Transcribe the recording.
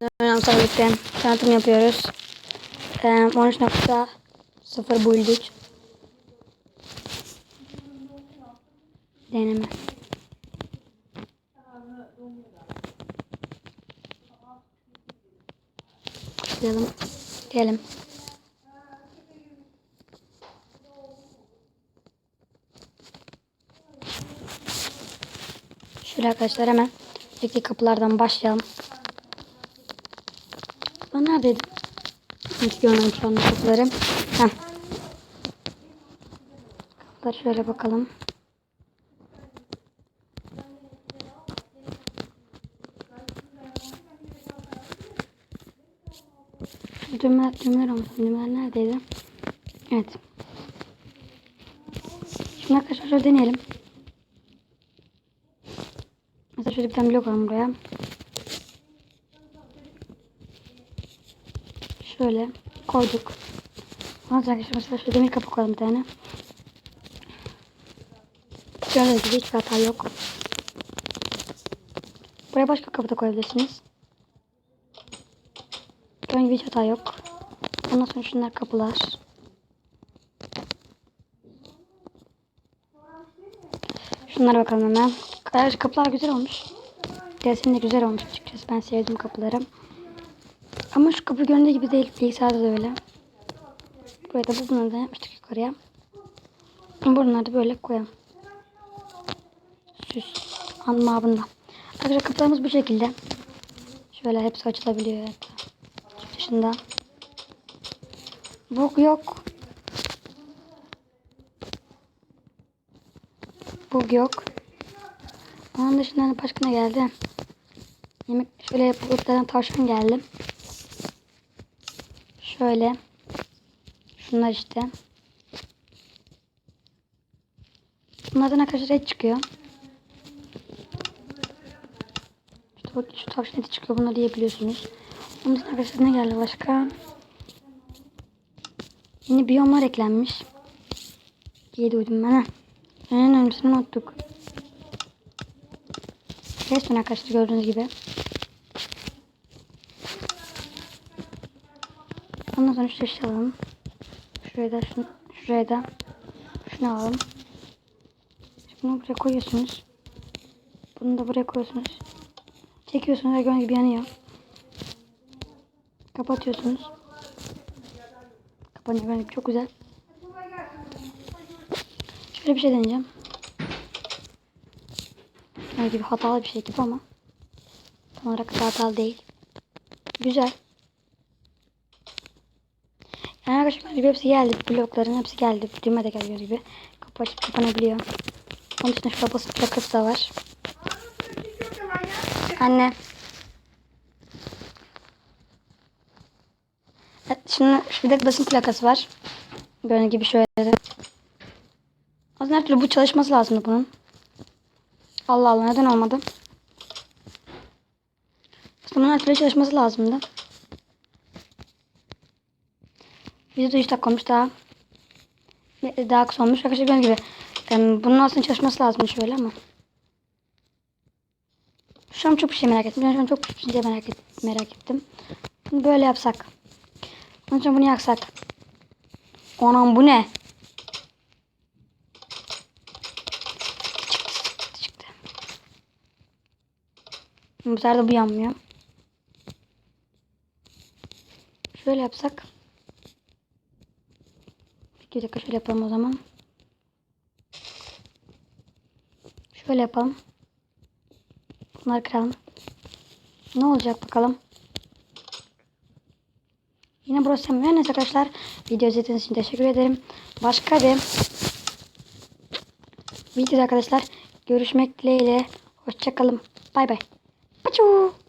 Önemli birlikte tanıtım yapıyoruz. Ee, 13.0 build 3. Deneme. Başlayalım. Diyelim. Şöyle arkadaşlar hemen ilk kapılardan başlayalım. Ben neredeydim? İlk görünen şu anda kapıları. Heh. Kapılar şöyle bakalım. Düğmeler, düğmeler olmuş. Düğmeler neredeydi? Evet. Şimdi arkadaşlar şöyle deneyelim. Mesela şöyle bir tane blok alalım buraya. Şöyle koyduk. Ondan arkadaşlar şöyle demir kapı koyalım bir tane. Gördüğünüz gibi hiçbir hata yok. Buraya başka kapı da koyabilirsiniz. Gördüğünüz gibi hiç hata yok. Ondan sonra şunlar kapılar. Şunlara bakalım hemen. Arkadaşlar kapılar güzel olmuş. Deseni de güzel olmuş açıkçası. Ben sevdim kapıları. Ama şu kapı göründüğü gibi değil. Bilgisayarda da öyle. Buraya da bunları da yapmıştık yukarıya. Bunları da böyle koyalım. Süs. Anmabında. Arkadaşlar kapılarımız bu şekilde. Şöyle hepsi açılabiliyor. Şu dışında. Bug yok. Bug yok. Onun dışında hani başka ne geldi? Yemek şöyle bulutlardan tavşan geldi. Şöyle. Şunlar işte. Bunlardan arkadaşlar et çıkıyor. İşte bu, şu tavşan eti çıkıyor. Bunları yiyebiliyorsunuz. Onun dışında arkadaşlar ne geldi başka? Yeni biyomlar eklenmiş. İyi duydum ben ha. En önemlisini unuttuk. Resmen arkadaşlar gördüğünüz gibi. Ondan sonra şu taşı alalım. Şuraya da şunu, şuraya da şunu alalım. Bunu buraya koyuyorsunuz. Bunu da buraya koyuyorsunuz. Çekiyorsunuz ve gördüğünüz gibi yanıyor. Kapatıyorsunuz. Kapanıyor gibi çok güzel. Şöyle bir şey deneyeceğim. Öyle gibi hatalı bir şey gibi ama tam olarak da hatalı değil. Güzel. Yani arkadaşlar gibi hepsi geldi. Blokların hepsi geldi. Düğme de geliyor gibi. Kapı açıp kapanabiliyor. Onun dışında şurada basıp plakası da var. Anne. Evet, şimdi şurada basın plakası var. Gördüğünüz gibi şöyle. Aslında her türlü bu çalışması lazımdı bunun. Allah Allah neden olmadı? Aslında bunun her türlü çalışması lazımdı. Videoda 3 dakika olmuş daha. Daha kısa olmuş. Arkadaşlar gördüğünüz gibi. Bunun aslında çalışması lazım şöyle ama. Şu an çok bir şey merak ettim. Ben şu an çok bir şey merak, et, merak ettim. Bunu böyle yapsak. Onun için bunu yaksak. Anam bu ne? Çıktı çıktı. Bu sefer de bu yanmıyor. Şöyle yapsak. Bir dakika şöyle yapalım o zaman. Şöyle yapalım. Bunları kıralım. Ne olacak bakalım. Yine burası hem neyse arkadaşlar. Video izlediğiniz için teşekkür ederim. Başka bir videoda arkadaşlar görüşmek dileğiyle. Hoşçakalın. Bay bay. Paçuu.